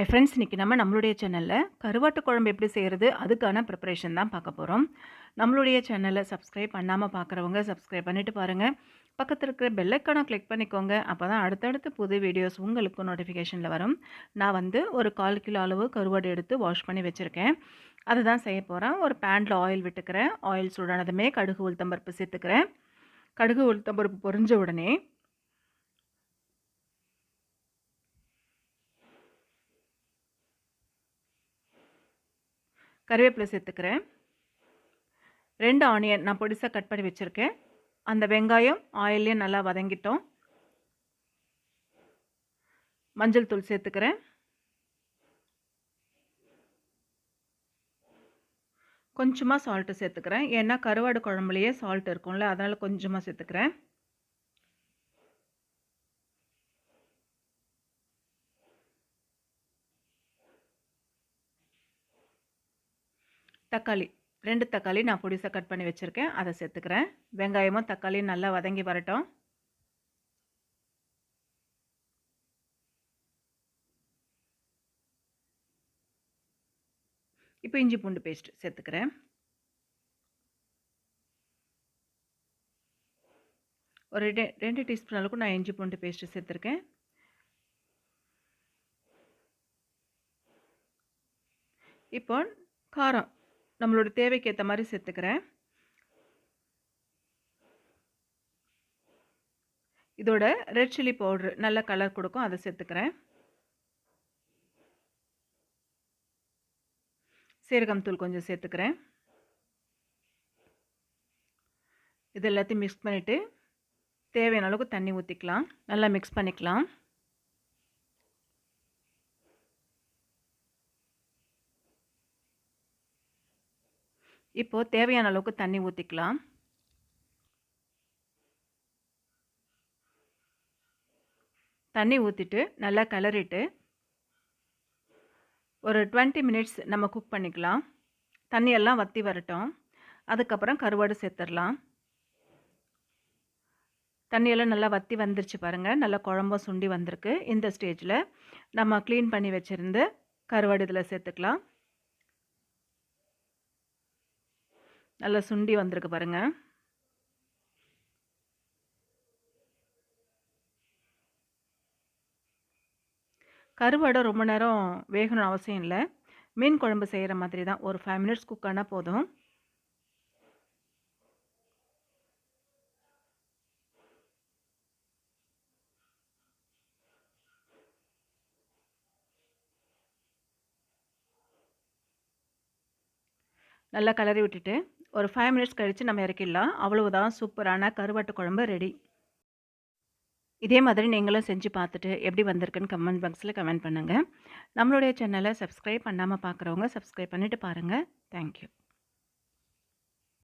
ஐ friends இன்றைக்கி நம்ம நம்மளுடைய சேனலில் கருவாட்டு குழம்பு எப்படி செய்கிறது அதுக்கான ப்ரிப்பரேஷன் தான் பார்க்க போகிறோம் நம்மளுடைய சேனலை சப்ஸ்கிரைப் பண்ணாமல் பார்க்குறவங்க சப்ஸ்கிரைப் பண்ணிவிட்டு பாருங்கள் பக்கத்தில் இருக்கிற பெல்லைக்கானை கிளிக் பண்ணிக்கோங்க. அப்போ தான் அடுத்தடுத்து புது வீடியோஸ் உங்களுக்கு நோட்டிஃபிகேஷனில் வரும். நான் வந்து ஒரு கால் கிலோ அளவு கருவாடு எடுத்து வாஷ் பண்ணி வச்சுருக்கேன். அதை தான் செய்ய போகிறேன் ஒரு பேனில் ஆயில் விட்டுக்கிறேன். ஆயில் சூடானதுமே கடுகு உளுத்தம்பருப்பு சேர்த்துக்கிறேன். கடுகு உளுத்தம்பருப்பு பொரிஞ்ச உடனே கருவேப்பிலை சேர்த்துக்கிறேன். ரெண்டு ஆனியன் நான் பொடிசாக கட் பண்ணி வச்சுருக்கேன். அந்த வெங்காயம் ஆயிலையும் நல்லா வதங்கிட்டோம். மஞ்சள் தூள் சேர்த்துக்கிறேன். கொஞ்சமாக சால்ட்டு சேர்த்துக்கிறேன். ஏன்னா கருவாடு குழம்புலையே சால்ட் இருக்கும்ல அதனால் கொஞ்சமாக சேர்த்துக்கிறேன். தக்காளி ரெண்டு தக்காளி நான் பொடிசாக கட் பண்ணி வச்சுருக்கேன். அதை சேர்த்துக்கிறேன். வெங்காயமும் தக்காளியும் நல்லா வதங்கி வரட்டும். இப்போ இஞ்சி பூண்டு பேஸ்ட் சேர்த்துக்கிறேன். ஒரு ரெண்டு ரெண்டு டீஸ்பூன் அளவுக்கு நான் இஞ்சி பூண்டு பேஸ்ட்டு சேர்த்துருக்கேன். இப்போ காரம். நம்மளோட தேவைக்கு ஏற்ற மாதிரி சேர்த்துக்கிறேன். இதோட ரெட் சில்லி பவுட்ரு நல்ல கலர் கொடுக்கும் அதை சேர்த்துக்கிறேன். சீரகம் தூள் கொஞ்சம் சேர்த்துக்கிறேன். இது எல்லாத்தையும் மிக்ஸ் பண்ணிவிட்டு தேவையான அளவுக்கு தண்ணி ஊற்றிக்கலாம் நல்லா மிக்ஸ் பண்ணிக்கலாம். இப்போது தேவையான அளவுக்கு தண்ணி ஊற்றிக்கலாம் தண்ணி ஊற்றிட்டு நல்லா கிளறிட்டு ஒரு டுவெண்ட்டி மினிட்ஸ் நம்ம குக் பண்ணிக்கலாம். தண்ணியெல்லாம் வற்றி வரட்டும். அதுக்கப்புறம் கருவாடு சேர்த்துடலாம். தண்ணியெல்லாம் நல்லா வற்றி வந்துருச்சு பாருங்கள் நல்லா குழம்பும் சுண்டி வந்திருக்கு. இந்த ஸ்டேஜில் நம்ம க்ளீன் பண்ணி வச்சுருந்து கருவாடு இதில் சேர்த்துக்கலாம். நல்லா சுண்டி வந்திருக்கு பாருங்கள் கருவாடை ரொம்ப நேரம் வேகணும் அவசியம் இல்லை. மீன் குழம்பு செய்கிற மாதிரி தான் ஒரு ஃபைவ் மினிட்ஸ் குக் ஆனால் போதும். நல்லா கலரி விட்டுட்டு ஒரு ஃபைவ் மினிட்ஸ் கழித்து நம்ம இறக்கிடலாம். அவ்வளவுதான் சூப்பரான கருவாட்டு குழம்பு ரெடி இதே மாதிரி நீங்களும் செஞ்சு பார்த்துட்டு எப்படி வந்திருக்குன்னு கமெண்ட் பாக்ஸில் கமெண்ட் பண்ணுங்கள் நம்மளுடைய சேனலை சப்ஸ்கிரைப் பண்ணாமல் பார்க்குறவங்க சப்ஸ்கிரைப் பண்ணிவிட்டு பாருங்கள் தேங்க்யூ